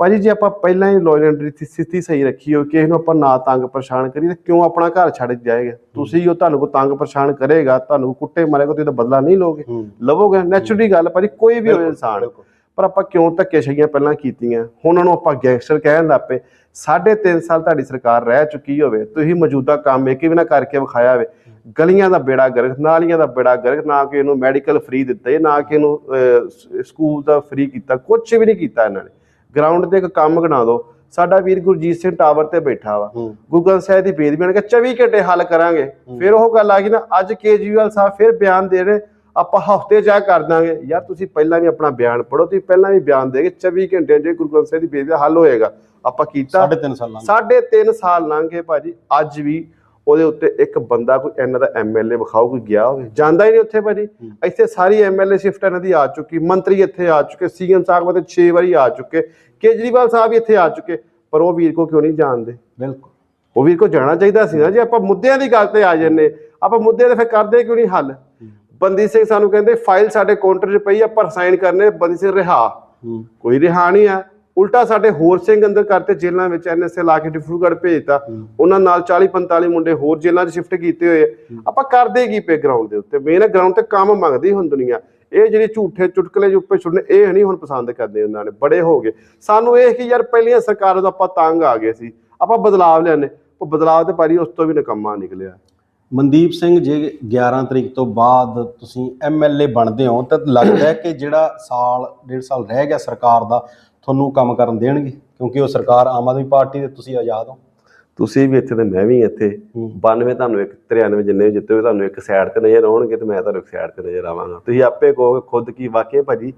ਭਾਜੀ ਜੇ ਆਪਾਂ ਪਹਿਲਾਂ ਹੀ ਐਂਡ ਦੀ ਸਥਿਤੀ ਸਹੀ ਰੱਖੀ ਹੋ ਕਿ ਇਹਨੂੰ ਆਪਾਂ ਨਾ ਤੰਗ ਪਰੇਸ਼ਾਨ ਕਰੀ ਤੇ ਕਿਉਂ ਆਪਣਾ ਘਰ ਛੱਡ ਜਾਏਗਾ? ਤੁਸੀਂ ਉਹ ਤੁਹਾਨੂੰ ਕੋ ਤੰਗ ਪਰੇਸ਼ਾਨ ਕਰੇਗਾ ਤੁਹਾਨੂੰ ਕੁੱਟੇ ਮਾਰੇਗਾ ਤੁਸੀਂ ਤਾਂ ਬਦਲਾ ਨਹੀਂ ਲਓਗੇ। ਹੂੰ। ਲਵੋਗੇ? ਨੈਚੁਰਲੀ ਗੱਲ ਭਾਜੀ ਕੋਈ ਵੀ ਹੋਵੇ ਇਨਸਾਨ ਪਰ ਆਪਾਂ ਕਿਉਂ ਧੱਕੇ ਸ਼ਈਆਂ ਪਹਿਲਾਂ ਕੀਤੀਆਂ? ਹੁਣ ਉਹਨਾਂ ਨੂੰ ਆਪਾਂ ਗੈਂਗਸਟਰ ਕਹਿਣ ਲੱਗ ਪਏ। ਸਾਢੇ ਤਿੰਨ ਸਾਲ ਤੁਹਾਡੀ ਸਰਕਾਰ ਰਹਿ ਚੁੱਕੀ ਹੋਵੇ ਤੁਸੀਂ ਮੌਜੂਦਾ ਕੰਮ ਇੱਕ ਵੀ ਨਾ ਕਰਕੇ ਵਿਖਾਇਆ ਹੋਵੇ। ਗਲੀਆਂ ਦਾ ਬੇੜਾ ਗਰਕ ਨਾਲੀਆਂ ਦਾ ਬੇੜਾ ਗਰਕ ਨਾ ਕਿ ਇਹਨੂੰ ਮੈਡੀਕਲ ਫ੍ਰੀ ਦਿੱਤਾ ਨਾ ਕਿ ਇਹਨੂੰ ਸਕੂਲ ਦਾ ਫ੍ਰੀ ਕੀਤਾ। ਕੁਝ ਵੀ ਨਹੀਂ ਕੀਤਾ ਇਹਨਾਂ ਨੇ। ਗਰਾਊਂਡ ਤੇ ਇੱਕ ਕੰਮ ਗਣਾ ਦਿਓ। ਸਾਡਾ ਵੀਰ ਗੁਰਜੀਤ ਸਿੰਘ ਟਾਵਰ ਤੇ ਬੈਠਾ ਵਾ। ਹੂੰ। ਗੁਰੂ ਗ੍ਰੰਥ ਸਾਹਿਬ ਦੀ ਬੇਦਬੀ ਆਣ ਕੇ 24 ਘੰਟੇ ਹੱਲ ਕਰਾਂਗੇ। ਫਿਰ ਉਹ ਗੱਲ ਆ ਗਈ ਨਾ ਅੱਜ ਕੇਜਰੀਵਾਲ ਸਾਹਿਬ ਫਿਰ ਬਿਆਨ ਦੇ ਰਹੇ ਆਪਾਂ ਹਫ਼ਤੇ ਜਾ ਕਰ ਦਾਂਗੇ। ਯਾਰ ਤੁਸੀਂ ਪਹਿਲਾਂ ਵੀ ਆਪਣਾ ਬਿਆਨ ਪੜੋ ਤੁਸੀਂ ਪਹਿਲਾਂ ਵੀ ਬਿਆਨ ਦੇ ਕੇ 24 ਘੰਟੇ ਜੇ ਗੁਰੂ ਗ੍ਰੰਥ ਸਾਹਿਬ ਦੀ ਦਾ ਹੱਲ ਹੋਏਗਾ। ਆਪਾਂ ਕੀਤਾ ਸਾਢੇ ਤਿੰਨ ਸਾਲਾਂ ਦਾ। ਸਾਢੇ ਤਿੰਨ ਸਾਲ ਲੰਘ ਭਾਜੀ। ਅੱਜ ਵੀ ਉਹਦੇ ਉੱਤੇ ਇੱਕ ਬੰਦਾ ਕੋਈ ਇਹਨਾਂ ਦਾ ਐਮਐਲਏ ਵਿਖਾਓ ਕੋਈ ਗਿਆ ਹੋਵੇ। ਜਾਂਦਾ ਹੀ ਨਹੀਂ ਉੱਥੇ ਭਾਜੀ। ਇੱਥੇ ਸਾਰੀ ਐਮਐਲਏ ਸ਼ਿਫਟ ਇਹਨਾਂ ਦੀ ਆ ਚੁੱਕੀ। ਮੰਤਰੀ ਇੱਥੇ ਆ ਚੁੱਕੇ। ਸੀਐਮ ਸਾਹਿਬ ਤੇ 6 ਵਾਰੀ ਆ ਚੁੱਕੇ। ਕੇਜਰੀਵਾਲ ਸਾਹਿਬ ਵੀ ਇੱਥੇ ਆ ਚੁੱਕੇ। ਪਰ ਉਹ ਵੀਰ ਕੋ ਕਿਉਂ ਨਹੀਂ ਜਾਣਦੇ? ਬਿਲਕੁਲ। ਉਹ ਵੀਰ ਕੋ ਜਾਣਾ ਚਾਹੀਦਾ ਸੀ ਨਾ। ਜੇ ਆਪਾਂ ਮੁੱਦਿਆਂ ਦੀ ਗੱਲ ਤੇ ਆ ਜੰਨੇ ਆਪਾਂ ਮੁੱਦੇ ਤੇ ਫਿਰ ਕਰਦੇ ਕਿਉਂ ਨਹੀਂ ਹੱਲ? ਬੰਦੀ ਸਿੰਘ ਸਾਨੂੰ ਕਹਿੰਦੇ ਫਾਈਲ ਸਾਡੇ ਕਾਊਂਟਰ 'ਚ ਪਈ ਆ ਪਰ ਸਾਈਨ ਕਰਨੇ ਬੰਦੀ ਸਿੰਘ ਰਿਹਾ। ਕੋਈ ਰਿਹਾ ਨਹੀਂ ਆ। ਉਲਟਾ ਸਾਡੇ ਹੋਰ ਸਿੰਘ ਅੰਦਰ ਕਰਤੇ ਜੇਲ੍ਹਾਂ ਵਿੱਚ ਐਨਐਸਏ ਲਾ ਕੇ ਡਿਫਰੂਗੜ ਭੇਜਤਾ। ਉਹਨਾਂ ਨਾਲ 40 45 ਮੁੰਡੇ ਹੋਰ ਜੇਲ੍ਹਾਂ 'ਚ ਸ਼ਿਫਟ ਕੀਤੇ ਹੋਏ ਆ। ਆਪਾਂ ਕਰਦੇ ਕੀ ਪਏ ਗਰਾਊਂਡ ਦੇ ਉੱਤੇ? ਮੇਨ ਗਰਾਊਂਡ ਤੇ ਕੰਮ ਮੰਗਦੀ ਹੁਣ ਦੁਨੀਆ ਇਹ ਜਿਹੜੇ ਝੂਠੇ ਚੁਟਕਲੇ ਉੱਪਰ ਛੁੱਟਨੇ ਇਹ ਨਹੀਂ ਹੁਣ ਪਸੰਦ ਕਰਦੇ ਉਹਨਾਂ ਨੇ। ਬੜੇ ਹੋ ਗਏ। ਸਾਨੂੰ ਇਹ ਕਿ ਯਾਰ ਪਹਿਲੀਆਂ ਸਰਕਾਰਾਂ ਤੋਂ ਆਪਾਂ ਤੰਗ ਆ ਗਏ ਸੀ। ਆਪਾਂ ਬਦਲਾਵ ਲਿਆਨੇ ਉਹ ਬਦਲਾਵ ਤੇ ਭਾਰੀ ਉਸ ਤੋਂ ਵੀ ਨਕਮਾ ਨਿਕਲਿਆ। ਮਨਦੀਪ ਸਿੰਘ ਜੇ 11 ਤਰੀਕ ਤੋਂ ਬਾਅਦ ਤੁਸੀਂ ਐਮਐਲਏ ਬਣਦੇ ਹੋ ਤਾਂ ਲੱਗਦਾ ਹੈ ਕਿ ਜਿਹੜਾ ਸਾਲ ਡੇਢ ਸਾਲ ਰਹਿ ਗਿਆ ਸਰਕਾਰ ਦਾ ਤੁਹਾਨੂੰ ਕੰਮ ਕਰਨ ਦੇਣਗੇ? ਕਿਉਂਕਿ ਉਹ ਸਰਕਾਰ ਆਮ ਆਦਮੀ ਪਾਰਟੀ ਦੇ ਤੁਸੀਂ ਆਜ਼ਾਦ ਹੋ। ਤੁਸੀਂ ਵੀ ਇੱਥੇ ਤੇ ਮੈਂ ਵੀ ਇੱਥੇ। ਹੂੰ। 92 ਤੁਹਾਨੂੰ ਇੱਕ 93 ਜਿੰਨੇ ਵੀ ਜਿੱਤੇ ਹੋਏ ਤੁਹਾਨੂੰ ਇੱਕ ਸਾਈਡ ਤੇ ਨਜ਼ਰ ਆਉਣਗੇ ਤੇ ਮੈਂ ਤੁਹਾਨੂੰ ਇੱਕ ਸਾਈਡ ਤੇ ਨਜ਼ਰ ਆਵਾਂਗਾ। ਤੁਸੀਂ ਆਪੇ ਕਹੋਗੇ ਖੁਦ ਕੀ ਵਾਕਿਆ ਭਾਜੀ?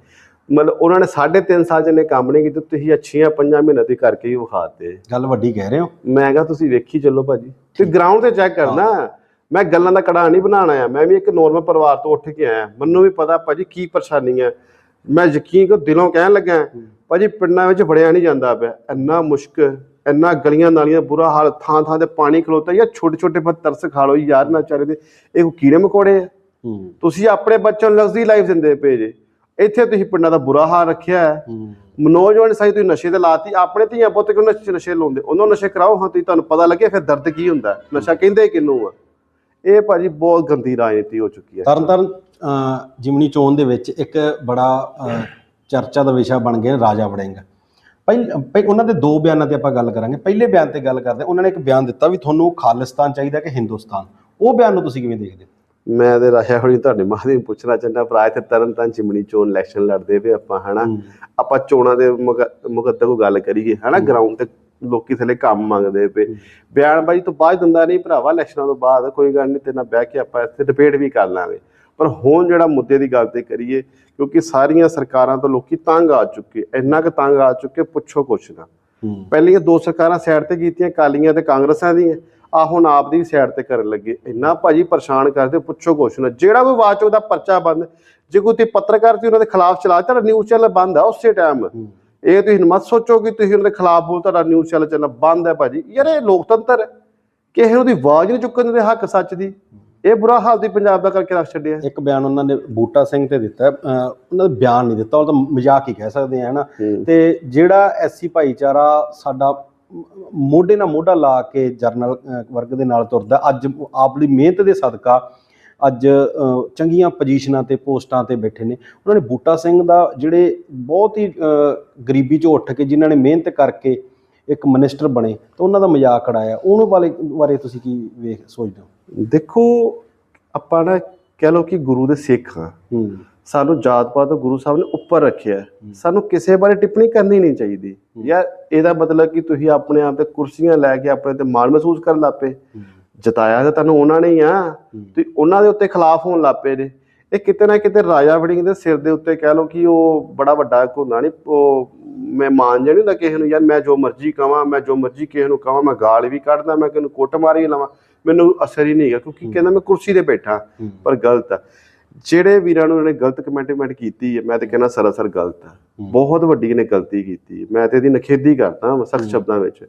ਮਤਲਬ ਉਹਨਾਂ ਨੇ 3.5 ਸਾਲ ਜਿੰਨੇ ਕੰਮ ਨਹੀਂ ਕੀਤੇ ਤੁਸੀਂ ਅੱਛੀਆਂ 5 ਮਹੀਨੇ ਦੀ ਕਰਕੇ ਹੀ ਵਿਖਾਤੇ। ਗੱਲ ਵੱਡੀ ਕਹਿ ਰਹੇ ਹੋ। ਮੈਂ ਕਿਹਾ ਤੁਸੀਂ ਵੇਖੀ ਚੱਲੋ ਭਾਜੀ। ਤੇ ਗਰਾਊਂਡ ਤੇ ਚੈੱਕ ਕਰਨਾ। ਮੈਂ ਗੱਲਾਂ ਦਾ ਕੜਾ ਨਹੀਂ ਬਣਾਉਣਾ ਆ ਮੈਂ ਵੀ ਇੱਕ ਨੋਰਮਲ ਪਰਿਵਾਰ ਤੋਂ ਉੱਠ ਕੇ ਆਇਆ। ਮੈਨੂੰ ਵੀ ਪਤਾ ਭਾਜੀ ਕੀ ਪਰੇਸ਼ਾਨੀ ਹੈ ਮੈਂ ਯਕੀਨ ਕੋ ਦਿਲੋਂ ਕਹਿਣ ਲੱਗਾ ਭਾਜੀ ਪਿੰਡਾਂ ਵਿੱਚ ਵੜਿਆ ਨਹੀਂ ਜਾਂਦਾ ਪਿਆ। ਇੰਨਾ ਮੁਸ਼ਕ ਇੰਨਾ ਗਲੀਆਂ ਨਾਲੀਆਂ ਬੁਰਾ ਹਾਲ ਥਾਂ ਥਾਂ ਤੇ ਪਾਣੀ ਖਲੋਤਾ ਯਾਰ ਛੋਟੇ ਛੋਟੇ ਪਰ ਤਰਸ ਖਾ ਲਓ ਯਾਰ ਨਾ ਚਾਰੇ ਦੇ। ਇਹ ਕੋਈ ਕੀੜੇ ਮਕੌੜੇ ਆ? ਤੁਸੀਂ ਆਪਣੇ ਬੱਚਿਆਂ ਨੂੰ ਲਗਜ਼ਰੀ ਲਾਈਫ ਦਿੰਦੇ ਪਏ ਜੇ। ਇੱਥੇ ਤੁਸੀਂ ਪਿੰਡਾਂ ਦਾ ਬੁਰਾ ਹਾਲ ਰੱਖਿਆ ਹੈ। ਨੌਜਵਾਨ ਸਾਈ ਤੁਸੀਂ ਨਸ਼ੇ ਤੇ ਲਾਤੀ ਆਪਣੇ ਧੀਆਂ ਪੁੱਤ ਕਿਉਂ ਨਸ਼ੇ ਲਾਉਂਦੇ? ਉਹਨਾਂ ਨਸ਼ੇ ਕਰਾਓ ਹਾਂ ਤੁਸੀਂ ਤੁਹਾਨੂੰ ਪਤਾ ਲੱਗੇ ਫਿਰ ਦਰਦ ਕੀ ਹੁੰਦਾ। ਨਸ਼ਾ ਕਹਿੰਦੇ ਕਿਹਨੂੰ ਆ? ਇਹ ਭਾਜੀ ਬਹੁਤ ਗੰਦੀ ਰਾਜਨੀਤੀ ਹੋ ਚੁੱਕੀ ਹੈ। ਤਰਨ ਤਾਰਨ ਅਹ, ਜਿਮਨੀ ਚੋਣ ਦੇ ਵਿੱਚ ਇੱਕ ਬੜਾ ਚਰਚਾ ਦਾ ਵਿਸ਼ਾ ਬਣ ਗਿਆ ਰਾਜਾ ਵੜਿੰਗ। ਪਹਿਲ ਪਹਿ- ਉਹਨਾਂ ਦੇ ਦੋ ਬਿਆਨਾਂ ਤੇ ਆਪਾਂ ਗੱਲ ਕਰਾਂਗੇ। ਪਹਿਲੇ ਬਿਆਨ ਤੇ ਗੱਲ ਕਰਦੇ। ਉਹਨਾਂ ਨੇ ਇੱਕ ਬਿਆਨ ਦਿੱਤਾ ਵੀ ਤੁਹਾਨੂੰ ਖਾਲਿਸਤਾਨ ਚਾਹੀਦਾ ਕਿ ਹਿੰਦੁਸਤਾਨ? ਉਹ ਬਿਆਨ ਨੂੰ ਤੁਸੀਂ ਕਿਵੇਂ ਦੇਖਦੇ ਮੈਂ ਤੇ ਰਾਸ਼ਾ ਹੋਣੀ ਤੁਹਾਡੇ ਮਾਧਿਅਮ ਪੁੱਛਣਾ ਚਾਹੁੰਦਾ ਭਰਾ ਇੱਥੇ ਤਰਨ ਤਾਰਨ ਚਿਮਣੀ ਚੋਣ ਇਲੈਕਸ਼ਨ ਲੜਦੇ ਪਏ ਆਪਾਂ ਹਨਾ? ਆਪਾਂ ਚੋਣਾਂ ਦੇ ਮੁਕੱਦਰ ਕੋ ਗੱਲ ਕਰੀਏ ਹਨਾ? ਗਰਾਊਂਡ ਤੇ ਲੋਕੀ ਥੱਲੇ ਕੰਮ ਮੰਗਦੇ ਪਏ। ਬਿਆਨਬਾਜ਼ੀ ਤੋਂ ਬਾਅਦ ਦਿੰਦਾ ਨਹੀਂ ਭਰਾਵਾ ਇਲੈਕਸ਼ਨਾਂ ਤੋਂ ਬਾਅਦ ਕੋਈ ਗੱਲ ਨਹੀਂ ਤੇ ਨਾਲ ਬਹਿ ਕੇ ਆਪਾਂ ਇੱਥੇ ਡਿਬੇਟ ਵੀ ਕਰ ਲਾਂਗੇ। ਪਰ ਹੁਣ ਜਿਹੜਾ ਮੁੱਦੇ ਦੀ ਗੱਲ ਤੇ ਕਰੀਏ ਕਿਉਂਕਿ ਸਾਰੀਆਂ ਸਰਕਾਰਾਂ ਤੋਂ ਲੋਕੀ ਤੰਗ ਆ ਚੁੱਕੇ ਇੰਨਾ ਕੁ ਤੰਗ ਆ ਚੁੱਕੇ ਪੁੱਛੋ ਕੁਛ ਨਾ। ਪਹਿਲੀਆਂ ਦੋ ਸਰਕਾਰਾਂ ਸਾਈਡ ਤੇ ਕੀਤੀਆਂ ਕਾਲੀਆਂ ਤੇ ਕਾਂਗਰਸਾਂ ਦੀਆਂ। ਆ ਹੁਣ ਆਪ ਦੀ ਸਾਈਡ ਤੇ ਕਰਨ ਲੱਗੇ। ਇੰਨਾ ਭਾਜੀ ਪਰੇਸ਼ਾਨ ਕਰਦੇ ਪੁੱਛੋ ਕੁਛ ਨਾ। ਜਿਹੜਾ ਕੋਈ ਬਾਅਦ ਚ ਉਹਦਾ ਪਰਚਾ ਬੰਦ ਜੇ ਕੋਈ ਤੇ ਪੱਤਰਕਾਰ ਤੇ ਉਹਨਾਂ ਦੇ ਖਿਲਾਫ ਚਲਾ ਨਿਊਜ਼ ਚੈਨਲ ਬੰਦ ਆ ਉਸੇ ਟਾਈਮ ਇਹ ਤੁਸੀਂ ਮਤ ਸੋਚੋ ਕਿ ਤੁਸੀਂ ਉਹਨਾਂ ਦੇ ਖਿਲਾਫ ਬੋਲ ਤੁਹਾਡਾ ਨਿਊਜ਼ ਚੈਨਲ ਚੱਲਣਾ ਬੰਦ ਹੈ ਭਾਜੀ। ਯਾਰ ਇਹ ਲੋਕਤੰਤਰ ਹੈ। ਕਿਸੇ ਨੂੰ ਦੀ ਆਵਾਜ਼ ਨਹੀਂ ਚੁੱਕਣ ਦਿੰਦੇ ਹੱਕ ਸੱਚ ਦੀ। ਇਹ ਬੁਰਾ ਹਾਲ ਦੀ ਪੰਜਾਬ ਦਾ ਕਰਕੇ ਰੱਖ ਛੱਡਿਆ। ਇੱਕ ਬਿਆਨ ਉਹਨਾਂ ਨੇ ਬੂਟਾ ਸਿੰਘ ਤੇ ਦਿੱਤਾ ਹੈ। ਉਹਨਾਂ ਦਾ ਬਿਆਨ ਨਹੀਂ ਦਿੱਤਾ ਉਹ ਤਾਂ ਮਜ਼ਾਕ ਹੀ ਕਹਿ ਸਕਦੇ ਆ ਹਨਾ। ਹੂੰ। ਤੇ ਜਿਹੜਾ ਐਸਸੀ ਭਾਈਚਾਰਾ ਸਾਡਾ ਮੋਢੇ ਨਾਲ ਮੋਢਾ ਲਾ ਕੇ ਜਰਨਲ ਵਰਗ ਦੇ ਨਾਲ ਤੁਰਦਾ ਅੱਜ ਆਪਣੀ ਮਿਹਨਤ ਦੇ ਸਦਕਾ ਅੱਜ ਚੰਗੀਆਂ ਪੋਜੀਸ਼ਨਾਂ ਤੇ ਪੋਸਟਾਂ ਤੇ ਬੈਠੇ ਨੇ। ਉਹਨਾਂ ਨੇ ਬੂਟਾ ਸਿੰਘ ਦਾ ਜਿਹੜੇ ਬਹੁਤ ਹੀ ਗਰੀਬੀ ਚੋਂ ਉੱਠ ਕੇ ਜਿਨ੍ਹਾਂ ਨੇ ਮਿਹਨਤ ਕਰਕੇ ਇੱਕ ਮਿਨਿਸਟਰ ਬਣੇ ਤਾਂ ਉਹਨਾਂ ਦਾ ਮਜ਼ਾਕ ਉਡਾਇਆ। ਉਹਨੂੰ ਬਾਰੇ ਬਾਰੇ ਤੁਸੀਂ ਕੀ ਵੇਖ ਸੋਚਦੇ ਹੋ? ਦੇਖੋ ਆਪਾਂ ਨਾ ਕਹਿ ਲਓ ਕਿ ਗੁਰੂ ਦੇ ਸਿੱਖ ਹਾਂ। ਸਾਨੂੰ ਜਾਤ ਪਾਤ ਤੋਂ ਗੁਰੂ ਸਾਹਿਬ ਨੇ ਉੱਪਰ ਰੱਖਿਆ। ਸਾਨੂੰ ਕਿਸੇ ਬਾਰੇ ਟਿੱਪਣੀ ਕਰਨੀ ਨਹੀਂ ਚਾਹੀਦੀ। ਯਾਰ ਇਹਦਾ ਮਤਲਬ ਕਿ ਤੁਸੀਂ ਆਪਣੇ ਆਪ ਤੇ ਕੁਰਸੀਆਂ ਲੈ ਕੇ ਆਪਣੇ ਤੇ ਮਾਣ ਮਹਿਸੂਸ ਕਰਨ ਲੱਪੇ ਜਤਾਇਆ ਤਾਂ ਤੁਹਾਨੂੰ ਉਹਨਾਂ ਨੇ ਹੀ ਆ। ਤੁਸੀਂ ਉਹਨਾਂ ਦੇ ਉੱਤੇ ਖਿਲਾਫ ਹੋਣ ਲੱਪੇ ਨੇ ਇਹ ਕਿਤੇ ਨਾ ਕਿਤੇ ਰਾਜਾ ਵੜਿੰਗ ਦੇ ਸਿਰ ਦੇ ਉੱਤੇ ਕਹਿ ਲਓ ਕਿ ਉਹ ਬੜਾ ਵੱਡਾ ਇੱਕ ਹੁੰਦਾ ਨਹੀਂ ਉਹ ਮੈਂ ਮਾਨ ਜਾਣੀ ਹੁੰਦਾ ਕਿਸੇ ਨੂੰ ਯਾਰ ਮੈਂ ਜੋ ਮਰਜ਼ੀ ਕਵਾਂ ਮੈਂ ਜੋ ਮਰਜ਼ੀ ਕਿਸੇ ਨੂੰ ਕਵਾਂ ਮੈਂ ਗਾਲ ਵੀ ਕੱਢਦਾ ਮੈਂ ਕਿਸੇ ਨੂੰ ਕੁੱਟ ਮਾਰੀ ਲਾਵਾਂ। ਮੈਨੂੰ ਅਸਰ ਹੀ ਨਹੀਂ ਹੈਗਾ ਕਿਉਂਕਿ ਕਹਿੰਦਾ ਮੈਂ ਕੁਰਸੀ ਤੇ ਬੈਠਾ। ਪਰ ਗਲਤ ਆ। ਜਿਹੜੇ ਵੀਰਾਂ ਨੂੰ ਇਹਨੇ ਗਲਤ ਕਮੈਂਟਮੈਂਟ ਕੀਤੀ ਹੈ ਮੈਂ ਤੇ ਕਹਿੰਦਾ ਸਰਾਸਰ ਗਲਤ ਆ। ਬਹੁਤ ਵੱਡੀ ਇਹਨੇ ਗਲਤੀ ਕੀਤੀ। ਹੈ। ਮੈਂ ਤੇ ਇਹਦੀ ਨਖੇਦੀ ਕਰਦਾ ਹਾਂ ਸਖਤ ਸ਼ਬਦਾਂ ਵਿੱਚ।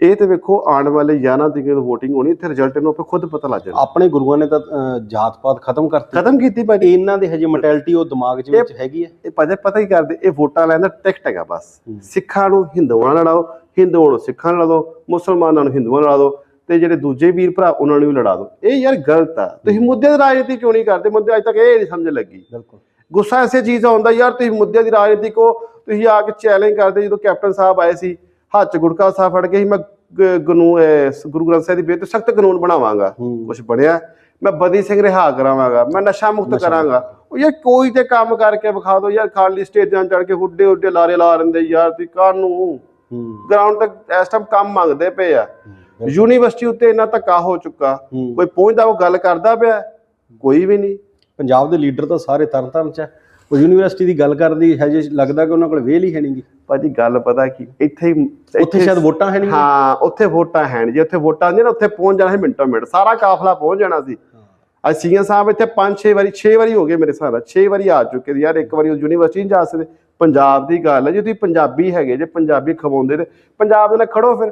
ਇਹ ਤੇ ਵੇਖੋ ਆਉਣ ਵਾਲੇ 11 ਤਰੀਕ ਨੂੰ VOTING ਹੋਣੀ ਇੱਥੇ ਰਿਜ਼ਲਟ ਨੂੰ ਆਪੇ ਖੁਦ ਪਤਾ ਲੱਗ ਜਾਣਾ। ਆਪਣੇ ਗੁਰੂਆਂ ਨੇ ਤਾਂ ਜਾਤ ਪਾਤ ਖਤਮ ਕਰਤੀ। ਖਤਮ ਕੀਤੀ ਭਾਜੀ। ਇਹਨਾਂ ਦੇ ਹਜੇ ਮੈਂਟੈਲਿਟੀ ਉਹ ਦਿਮਾਗ 'ਚ ਵਿੱਚ ਹੈਗੀ ਹੈ ਇਹ ਭਾਜੀ ਪਤਾ ਹੀ ਕਰਦੇ? ਇਹ ਵੋਟਾਂ ਲੈਣ ਦਾ ਟਿਕਟ ਹੈਗਾ ਬਸ। ਸਿੱਖਾਂ ਨੂੰ ਹਿੰਦੂਆਂ ਨਾਲ ਲੜਾਓ ਹਿੰਦੂਆਂ ਨੂੰ ਸਿੱਖਾਂ ਨਾਲ ਲੜਾਓ ਮੁਸਲਮਾਨਾਂ ਨੂੰ ਹਿੰਦੂਆਂ ਨਾਲ ਲੜਾਓ। ਤੇ ਜਿਹੜੇ ਦੂਜੇ ਵੀਰ ਭਰਾ ਉਹਨਾਂ ਨੂੰ ਵੀ ਲੜਾ ਦਿਓ। ਇਹ ਯਾਰ ਗਲਤ ਆ। ਤੁਸੀਂ ਮੁੱਦੇ ਦੀ ਰਾਜਨੀਤੀ ਕਿਉਂ ਨਹੀਂ ਕਰਦੇ? ਮੁੱਦੇ ਅਜੇ ਤੱਕ ਇਹ ਨਹੀਂ ਸਮਝ ਲੱਗੀ। ਬਿਲਕੁਲ। ਗੁੱਸਾ ਐਸੇ ਚੀਜ਼ ਦਾ ਹੁੰਦਾ ਯਾਰ ਤੁਸੀਂ ਮੁੱਦੇ ਦੀ ਰਾਜਨੀਤੀ ਕੋ ਤੁਸੀਂ ਆ ਕੇ ਚੈਲੰਜ ਕਰਦੇ ਜਦੋਂ ਕੈਪਟਨ ਸਾਹਿਬ ਆਏ ਸੀ ਹੱਥ 'ਚ ਗੁਟਕਾ ਸਾਹਿਬ ਫੜ ਕੇ ਸੀ ਮੈਂ ਗਨੂ ਗੁਰੂ ਗ੍ਰੰਥ ਸਾਹਿਬ ਦੀ ਬੇਤ ਸਖਤ ਕਾਨੂੰਨ ਬਣਾਵਾਂਗਾ। ਕੁਝ ਬਣਿਆ। ਮੈਂ ਬਦੀ ਸਿੰਘ ਰਿਹਾ ਕਰਾਵਾਂਗਾ ਮੈਂ ਨਸ਼ਾ ਮੁਕਤ ਕਰਾਂਗਾ। ਉਹ ਯਾਰ ਕੋਈ ਤੇ ਕੰਮ ਕਰਕੇ ਵਿਖਾ ਦਿਓ ਯਾਰ ਖਾਲੀ ਸਟੇਜਾਂ ਚੜ ਕੇ ਹੁੱਡੇ ਹੁੱਡੇ ਲਾਰੇ ਲਾ ਰਹਿੰਦੇ ਯਾਰ ਤੁਸੀਂ ਕਾਹਨੂੰ? ਗਰਾਊਂਡ ਤੱਕ ਇਸ ਟਾਈਮ ਕੰਮ ਮੰਗਦੇ ਪਏ ਆ। ਯੂਨੀਵਰਸਿਟੀ ਉੱਤੇ ਇੰਨਾ ਧੱਕਾ ਹੋ ਚੁੱਕਾ ਹੂੰ। ਕੋਈ ਪਹੁੰਚਦਾ ਉਹ ਗੱਲ ਕਰਦਾ ਪਿਆ ਕੋਈ ਵੀ ਨਹੀਂ। ਪੰਜਾਬ ਦੇ ਲੀਡਰ ਤਾਂ ਸਾਰੇ ਤਰਨਤਾਰਨ 'ਚ ਹੈ ਉਹ ਯੂਨੀਵਰਸਿਟੀ ਦੀ ਗੱਲ ਕਰਦੀ ਹਜੇ ਲੱਗਦਾ ਕਿ ਉਹਨਾਂ ਕੋਲ ਵੇਲ ਹੀ ਹੈ ਨਹੀਂਗੀ ਭਾਜੀ ਗੱਲ ਪਤਾ ਕੀ ਇੱਥੇ ਹੀ ਉੱਥੇ ਸ਼ਾਇਦ ਵੋਟਾਂ ਹੈ ਨਹੀਂ ਹਾਂ ਉੱਥੇ ਵੋਟਾਂ ਹੈ ਨੀ ਜੇ। ਉੱਥੇ ਵੋਟਾਂ ਆਉਂਦੀਆਂ ਨਾ ਉੱਥੇ ਪਹੁੰਚ ਜਾਣਾ ਸੀ ਮਿੰਟੋ ਮਿੰਟ। ਸਾਰਾ ਕਾਫਲਾ ਪਹੁੰਚ ਜਾਣਾ ਸੀ। ਅੱਜ ਸੀਐਮ ਸਾਹਿਬ ਇੱਥੇ 5-6 ਵਾਰੀ 6 ਵਾਰੀ ਹੋ ਗਏ ਮੇਰੇ ਨਾਲ। 6 ਵਾਰੀ ਆ ਚੁੱਕੇ ਯਾਰ ਇੱਕ ਵਾਰੀ ਉਹ ਯੂਨੀਵਰਸਿਟੀ ਨਹੀਂ ਜਾ ਸਕਦੇ। ਪੰਜਾਬ ਦੀ ਗੱਲ ਹੈ ਜੇ ਤੁਸੀਂ ਪੰਜਾਬੀ ਹੈਗੇ ਜੇ ਪੰਜਾਬੀ ਖਵਾਉਂਦੇ ਤੇ ਪੰਜਾਬ ਦੇ ਨਾਲ ਖੜੋ ਫਿਰ।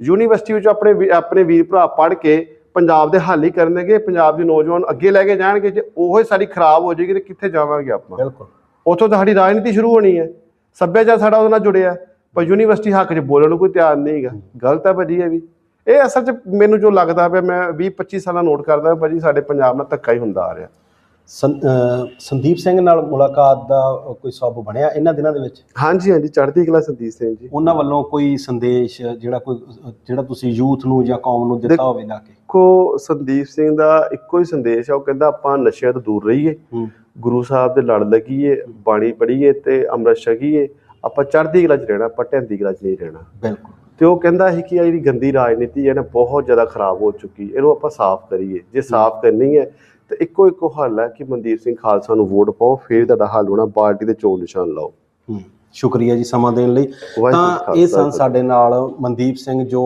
ਯੂਨੀਵਰਸਿਟੀ ਵਿੱਚ ਆਪਣੇ ਆਪਣੇ ਵੀਰ ਭਰਾ ਪੜ੍ਹ ਕੇ ਪੰਜਾਬ ਦੇ ਹੱਲ ਹੀ ਕਰਨਗੇ ਪੰਜਾਬ ਦੇ ਨੌਜਵਾਨ ਅੱਗੇ ਲੈ ਕੇ ਜਾਣਗੇ ਜੇ ਉਹੋ ਹੀ ਸਾਡੀ ਖਰਾਬ ਹੋ ਜਾਏਗੀ ਤੇ ਕਿੱਥੇ ਜਾਵਾਂਗੇ ਆਪਾਂ? ਬਿਲਕੁਲ। ਉੱਥੋਂ ਤਾਂ ਸਾਡੀ ਰਾਜਨੀਤੀ ਸ਼ੁਰੂ ਹੋਣੀ ਹੈ। ਸੱਭਿਆਚਾਰ ਸਾਡਾ ਉਹਦੇ ਨਾਲ ਜੁੜਿਆ। ਪਰ ਯੂਨੀਵਰਸਿਟੀ ਹੱਕ 'ਚ ਬੋਲਣ ਨੂੰ ਕੋਈ ਤਿਆਰ ਨਹੀਂ ਹੈਗਾ। ਗਲਤ ਹੈ ਭਾਜੀ ਇਹ ਵੀ। ਇਹ ਅਸਲ 'ਚ ਮੈਨੂੰ ਜੋ ਲੱਗਦਾ ਪਿਆ ਮੈਂ 20 25 ਸਾਲਾਂ ਨੋਟ ਕਰਦਾ ਭਾਜੀ ਸਾਡੇ ਪੰਜਾਬ ਨਾਲ ਧੱਕਾ ਹੀ ਹੁੰਦਾ ਆ ਰਿਹਾ। ਸੰਦੀਪ ਸਿੰਘ ਨਾਲ ਮੁਲਾਕਾਤ ਦਾ ਕੋਈ ਸਬਬ ਬਣਿਆ ਇਹਨਾਂ ਦਿਨਾਂ ਦੇ ਵਿੱਚ? ਹਾਂਜੀ ਹਾਂਜੀ ਚੜ੍ਹਦੀ ਕਲਾ ਸੰਦੀਪ ਸਿੰਘ ਜੀ। ਉਹਨਾਂ ਵੱਲੋਂ ਕੋਈ ਸੰਦੇਸ਼ ਜਿਹੜਾ ਕੋਈ ਜਿਹੜਾ ਤੁਸੀਂ ਯੂਥ ਨੂੰ ਜਾਂ ਕੌਮ ਨੂੰ ਦਿੱਤਾ ਹੋਵੇ ਲਾ ਕੇ? ਕੋ ਸੰਦੀਪ ਸਿੰਘ ਦਾ ਇੱਕੋ ਹੀ ਸੰਦੇਸ਼ ਆ ਉਹ ਕਹਿੰਦਾ ਆਪਾਂ ਨਸ਼ਿਆਂ ਤੋਂ ਦੂਰ ਰਹੀਏ ਗੁਰੂ ਸਾਹਿਬ ਦੇ ਲੜ ਲੱਗੀਏ ਬਾਣੀ ਪੜ੍ਹੀਏ ਤੇ ਅੰਮ੍ਰਿਤ ਛਕੀਏ ਆਪਾਂ ਚੜ੍ਹਦੀ ਕਲਾ 'ਚ ਰਹਿਣਾ ਆਪਾਂ ਢਹਿੰਦੀ ਕਲਾ 'ਚ ਨਹੀਂ ਰਹਿਣਾ। ਬਿਲਕੁਲ। ਤੇ ਉਹ ਕਹਿੰਦਾ ਸੀ ਕਿ ਇਹ ਜਿਹੜੀ ਗੰਦੀ ਰਾਜਨੀਤੀ ਹੈ ਨਾ ਬਹੁਤ ਜ਼ਿਆਦਾ ਖਰਾਬ ਹੋ ਚੁੱਕੀ ਇਹਨੂੰ ਆਪਾਂ ਸਾਫ਼ ਕਰੀਏ। ਜੇ ਸਾਫ਼ ਕਰਨੀ ਹੈ ਤੇ ਇੱਕੋ ਇੱਕੋ ਹੱਲ ਹੈ ਕਿ ਮਨਦੀਪ ਸਿੰਘ ਖਾਲਸਾ ਨੂੰ ਵੋਟ ਪਾਓ ਫਿਰ ਤੁਹਾਡਾ ਹੱਲ ਹੋਣਾ ਪਾਰਟੀ ਦੇ ਚੋਣ ਨਿਸ਼ਾਨ ਲਾਓ। ਸ਼ੁਕਰੀਆ ਜੀ ਸਮਾਂ ਦੇਣ ਲਈ। ਤਾਂ ਇਹ ਸਨ ਸਾਡੇ ਨਾਲ ਮਨਦੀਪ ਸਿੰਘ ਜੋ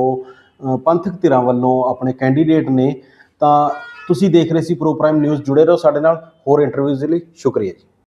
ਪੰਥਕ ਧਿਰਾਂ ਵੱਲੋਂ ਆਪਣੇ ਕੈਂਡੀਡੇਟ ਨੇ ਤਾਂ ਤੁਸੀਂ ਦੇਖ ਰਹੇ ਸੀ ਪ੍ਰੋ ਪ੍ਰਾਈਮ ਨਿਊਜ਼ ਜੁੜੇ ਰਹੋ ਸਾਡੇ ਨਾਲ ਹੋਰ ਇੰਟਰਵਿਊਜ਼ ਲਈ। ਸ਼ੁਕਰੀਆ ਜੀ।